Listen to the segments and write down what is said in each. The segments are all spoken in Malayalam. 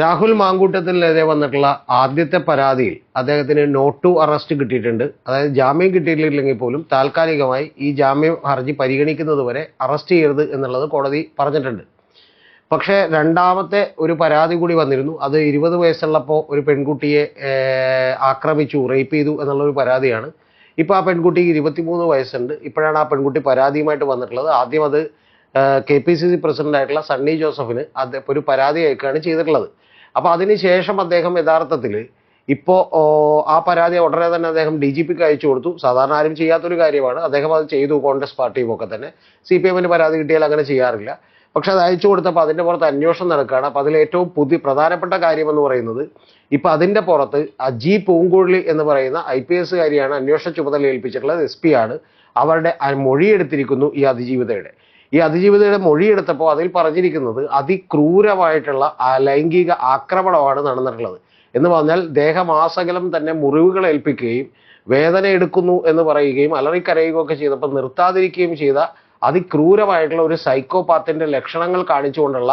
രാഹുൽ മാങ്കൂട്ടത്തിനെതിരെ വന്നിട്ടുള്ള ആദ്യത്തെ പരാതിയിൽ അദ്ദേഹത്തിന് നോട്ട് ടു അറസ്റ്റ് കിട്ടിയിട്ടുണ്ട്. അതായത് ജാമ്യം കിട്ടിയിട്ടില്ലെങ്കിൽ പോലും താൽക്കാലികമായി ഈ ജാമ്യം ഹർജി പരിഗണിക്കുന്നത് വരെ അറസ്റ്റ് ചെയ്യരുത് എന്നുള്ളത് കോടതി പറഞ്ഞിട്ടുണ്ട്. പക്ഷേ രണ്ടാമത്തെ ഒരു പരാതി കൂടി വന്നിരുന്നു. അത് ഇരുപത് വയസ്സുള്ളപ്പോൾ ഒരു പെൺകുട്ടിയെ ആക്രമിച്ചു റേപ്പ് ചെയ്തു എന്നുള്ളൊരു പരാതിയാണ്. ഇപ്പോൾ ആ പെൺകുട്ടിക്ക് ഇരുപത്തിമൂന്ന് വയസ്സുണ്ട്. ഇപ്പോഴാണ് ആ പെൺകുട്ടി പരാതിയുമായിട്ട് വന്നിട്ടുള്ളത്. ആദ്യം അത് K P C C president ആയിട്ടുള്ള സണ്ണി ജോസഫിന് അദ്ദേഹം ഒരു പരാതി അയക്കുകയാണ് ചെയ്തിട്ടുള്ളത്. അപ്പോൾ അതിനുശേഷം അദ്ദേഹം യഥാർത്ഥത്തിൽ ഇപ്പോൾ ആ പരാതി ഉടനെ തന്നെ അദ്ദേഹം ഡി ജി പിക്ക് അയച്ചു കൊടുത്തു. സാധാരണ ആരും ചെയ്യാത്തൊരു കാര്യമാണ്. അദ്ദേഹം അത് ചെയ്തു കോൺഗ്രസ് പാർട്ടിയും ഒക്കെ തന്നെ. സി പി എമ്മിന് പരാതി കിട്ടിയാൽ അങ്ങനെ ചെയ്യാറില്ല. പക്ഷെ അത് അയച്ചു കൊടുത്തപ്പോൾ അതിന്റെ പുറത്ത് അന്വേഷണം നടക്കുകയാണ്. അപ്പോൾ അതിൽ ഏറ്റവും പുതിയ പ്രധാനപ്പെട്ട കാര്യം എന്ന് പറയുന്നത് ഇപ്പൊ അതിന്റെ പുറത്ത് അജി പൂങ്കുഴലി എന്ന് പറയുന്ന ഐ പി എസ്സുകാരിയാണ് അന്വേഷണ ചുമതല ഏൽപ്പിച്ചിട്ടുള്ളത്. എസ് പി ആണ്. അവരുടെ മൊഴിയെടുത്തിരിക്കുന്നു ഈ അതിജീവിതയുടെ. ഈ അതിജീവിതയുടെ മൊഴിയെടുത്തപ്പോൾ അതിൽ പറഞ്ഞിരിക്കുന്നത് അതിക്രൂരമായിട്ടുള്ള ലൈംഗിക ആക്രമണമാണ് നടന്നിട്ടുള്ളത്. എന്ന് പറഞ്ഞാൽ ദേഹമാസകലം തന്നെ മുറിവുകൾ ഏൽപ്പിക്കുകയും വേദന എടുക്കുന്നു എന്ന് പറയുകയും അലറിക്കരയുകയും ഒക്കെ ചെയ്തപ്പോൾ നിർത്താതിരിക്കുകയും ചെയ്ത അതിക്രൂരമായിട്ടുള്ള ഒരു സൈക്കോപാത്തിന്റെ ലക്ഷണങ്ങൾ കാണിച്ചുകൊണ്ടുള്ള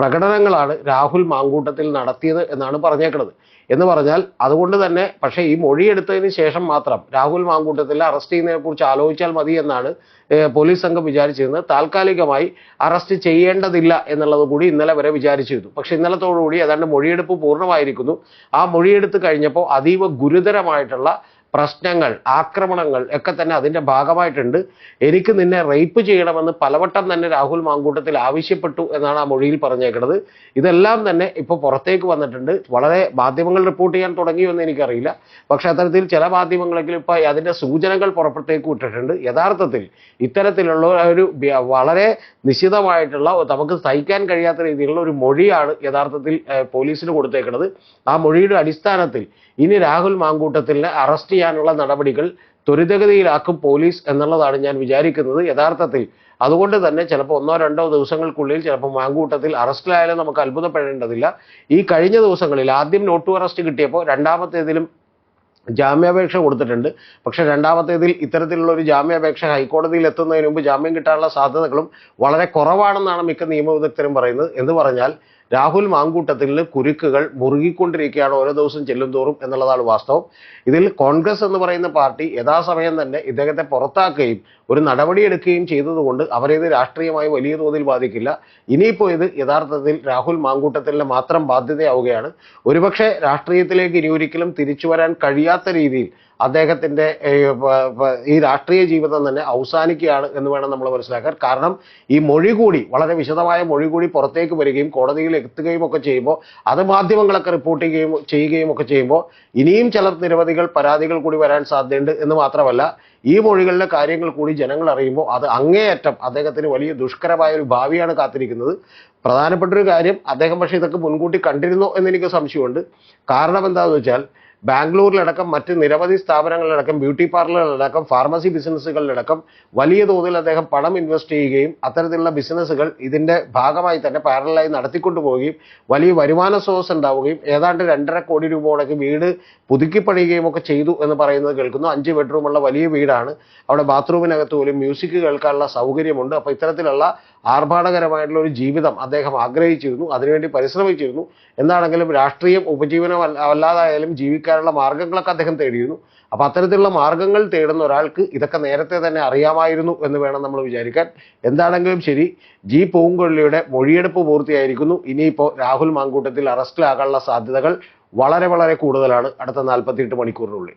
പ്രകടനങ്ങളാണ് രാഹുൽ മാങ്കൂട്ടത്തിൽ നടത്തിയത് എന്നാണ് പറഞ്ഞേക്കുന്നത് എന്ന് പറഞ്ഞാൽ അതുകൊണ്ട് തന്നെ പക്ഷേ ഈ മൊഴിയെടുത്തതിന് ശേഷം മാത്രം രാഹുൽ മാങ്കൂട്ടത്തിൽ അറസ്റ്റ് ചെയ്യുന്നതിനെക്കുറിച്ച് ആലോചിച്ചാൽ മതി എന്നാണ് പോലീസ് സംഘം വിചാരിച്ചിരുന്നത്. താൽക്കാലികമായി അറസ്റ്റ് ചെയ്യേണ്ടതില്ല എന്നുള്ളത് കൂടി ഇന്നലെ വരെ വിചാരിച്ചിരുന്നു. പക്ഷെ ഇന്നലത്തോടുകൂടി ഏതാണ്ട് മൊഴിയെടുപ്പ് പൂർണമായിരിക്കുന്നു. ആ മൊഴിയെടുത്ത് കഴിഞ്ഞപ്പോൾ അതീവ ഗുരുതരമായിട്ടുള്ള പ്രശ്നങ്ങൾ ആക്രമണങ്ങൾ ഒക്കെ തന്നെ അതിന്റെ ഭാഗമായിട്ടുണ്ട്. എനിക്ക് നിന്നെ റേപ്പ് ചെയ്യണമെന്ന് പലവട്ടം തന്നെ രാഹുൽ മാങ്കൂട്ടത്തിൽ ആവശ്യപ്പെട്ടു എന്നാണ് ആ മൊഴിയിൽ പറഞ്ഞേക്കുന്നത് ഇതെല്ലാം തന്നെ ഇപ്പോൾ പുറത്തേക്ക് വന്നിട്ടുണ്ട്. വളരെ മാധ്യമങ്ങൾ റിപ്പോർട്ട് ചെയ്യാൻ തുടങ്ങിയോ എന്ന് എനിക്കറിയില്ല. പക്ഷെ അത്തരത്തിൽ ചില മാധ്യമങ്ങളെങ്കിലും ഇപ്പോൾ അതിന്റെ സൂചനകൾ പുറത്തേക്ക് വിട്ടിട്ടുണ്ട്. യഥാർത്ഥത്തിൽ ഇത്തരത്തിലുള്ള ഒരു വളരെ നിശിതമായിട്ടുള്ള നമുക്ക് സഹിക്കാൻ കഴിയാത്ത രീതിയിലുള്ള ഒരു മൊഴിയാണ് യഥാർത്ഥത്തിൽ പോലീസിന് കൊടുത്തേക്കുന്നത് ആ മൊഴിയുടെ അടിസ്ഥാനത്തിൽ ഇനി രാഹുൽ മാങ്കൂട്ടത്തിൽ അറസ്റ്റ് ചെയ്യാനുള്ള നടപടികൾ ത്വരിതഗതിയിലാക്കും പോലീസ് എന്നുള്ളതാണ് ഞാൻ വിചാരിക്കുന്നത് യഥാർത്ഥത്തിൽ. അതുകൊണ്ട് തന്നെ ചിലപ്പോൾ ഒന്നോ രണ്ടോ ദിവസങ്ങൾക്കുള്ളിൽ ചിലപ്പോൾ മാങ്കൂട്ടത്തിൽ അറസ്റ്റിലായാലും നമുക്ക് അത്ഭുതപ്പെടേണ്ടതില്ല. ഈ കഴിഞ്ഞ ദിവസങ്ങളിൽ ആദ്യം നോട്ടു അറസ്റ്റ് കിട്ടിയപ്പോൾ രണ്ടാമത്തേതിലും ജാമ്യാപേക്ഷ കൊടുത്തിട്ടുണ്ട്. പക്ഷേ രണ്ടാമത്തേതിൽ ഇത്തരത്തിലുള്ള ഒരു ജാമ്യാപേക്ഷ ഹൈക്കോടതിയിൽ എത്തുന്നതിന് മുമ്പ് ജാമ്യം കിട്ടാനുള്ള സാധ്യതകളും വളരെ കുറവാണെന്നാണ് മിക്ക നിയമവിദഗ്ധരും പറയുന്നത്. എന്ന് പറഞ്ഞാൽ രാഹുൽ മാങ്കൂട്ടത്തിന് കുരുക്കുകൾ മുറുകിക്കൊണ്ടിരിക്കുകയാണ് ഓരോ ദിവസം ചെല്ലും തോറും എന്നുള്ളതാണ് വാസ്തവം. ഇതിൽ കോൺഗ്രസ് എന്ന് പറയുന്ന പാർട്ടി യഥാസമയം തന്നെ ഇദ്ദേഹത്തെ പുറത്താക്കുകയും ഒരു നടപടിയെടുക്കുകയും ചെയ്തതുകൊണ്ട് അവരേത് രാഷ്ട്രീയമായി വലിയ തോതിൽ ബാധിക്കില്ല. ഇനിയിപ്പോൾ ഇത് യഥാർത്ഥത്തിൽ രാഹുൽ മാങ്കൂട്ടത്തിന് മാത്രം ബാധ്യതയാവുകയാണ്. ഒരുപക്ഷെ രാഷ്ട്രീയത്തിലേക്ക് ഇനി ഒരിക്കലും തിരിച്ചു വരാൻ കഴിയാത്ത രീതിയിൽ പ- ഈ രാഷ്ട്രീയ ജീവിതം തന്നെ അവസാനിക്കുകയാണ് എന്ന് വേണം നമ്മൾ മനസ്സിലാക്കാൻ. കാരണം ഈ മൊഴി കൂടി വളരെ വിശദമായ മൊഴി കൂടി പുറത്തേക്ക് വരികയും കോടതിയിൽ എത്തുകയും ഒക്കെ ചെയ്യുമ്പോൾ അത് മാധ്യമങ്ങളൊക്കെ റിപ്പോർട്ട് ചെയ്യുകയും ചെയ്യുകയും ഒക്കെ ചെയ്യുമ്പോൾ ഇനിയും ചില നിരവധികൾ പരാതികൾ കൂടി വരാൻ സാധ്യതയുണ്ട് എന്ന് മാത്രമല്ല ഈ മൊഴികളിലെ കാര്യങ്ങൾ കൂടി ജനങ്ങൾ അറിയുമ്പോൾ അത് അങ്ങേയറ്റം അദ്ദേഹത്തിന് വലിയ ദുഷ്കരമായ ഒരു ഭാവിയാണ് കാത്തിരിക്കുന്നത്. പ്രധാനപ്പെട്ട ഒരു കാര്യം അദ്ദേഹം പക്ഷേ ഇതൊക്കെ മുൻകൂട്ടി കണ്ടിരുന്നോ എന്ന് എനിക്ക് സംശയമുണ്ട്. കാരണം എന്താണെന്ന് വെച്ചാൽ ബാംഗ്ലൂരിലടക്കം മറ്റ് നിരവധി സ്ഥാപനങ്ങളിലടക്കം ബ്യൂട്ടി പാർലറിലടക്കം ഫാർമസി ബിസിനസ്സുകളിലടക്കം വലിയ തോതിൽ അദ്ദേഹം പണം ഇൻവെസ്റ്റ് ചെയ്യുകയും അത്തരത്തിലുള്ള ബിസിനസ്സുകൾ ഇതിന്റെ ഭാഗമായി തന്നെ പാരലായി നടത്തിക്കൊണ്ടു പോവുകയും വലിയ വരുമാന സ്രോതസ് ഉണ്ടാവുകയും ഏതാണ്ട് രണ്ടര കോടി രൂപയോടൊക്കെ വീട് പുതുക്കി പണിയുകയും ഒക്കെ ചെയ്തു എന്ന് പറയുന്നത് കേൾക്കുന്നു. അഞ്ച് ബെഡ്റൂമുള്ള വലിയ വീടാണ്. അവിടെ ബാത്റൂമിനകത്ത് പോലും മ്യൂസിക് കേൾക്കാനുള്ള സൗകര്യമുണ്ട്. അപ്പോൾ ഇത്തരത്തിലുള്ള ആർഭാടകരമായിട്ടുള്ള ഒരു ജീവിതം അദ്ദേഹം ആഗ്രഹിച്ചിരുന്നു. അതിനുവേണ്ടി പരിശ്രമിച്ചിരുന്നു. എന്താണെങ്കിലും രാഷ്ട്രീയം ഉപജീവനം അല്ലാതായാലും അല്ലാതായാലും ജീവിക്കാനുള്ള മാർഗങ്ങളൊക്കെ അദ്ദേഹം തേടിയിരുന്നു. അപ്പൊ അത്തരത്തിലുള്ള മാർഗങ്ങൾ തേടുന്ന ഒരാൾക്ക് ഇതൊക്കെ നേരത്തെ തന്നെ അറിയാമായിരുന്നു എന്ന് വേണം നമ്മൾ വിചാരിക്കാൻ. എന്താണെങ്കിലും ശരി ജി പൂങ്കൊള്ളിയുടെ മൊഴിയെടുപ്പ് പൂർത്തിയായിരിക്കുന്നു. ഇനിയിപ്പോൾ രാഹുൽ മാങ്കൂട്ടത്തിൽ അറസ്റ്റിലാകാനുള്ള സാധ്യതകൾ വളരെ വളരെ കൂടുതലാണ് അടുത്ത നാൽപ്പത്തിയെട്ട് മണിക്കൂറിനുള്ളിൽ.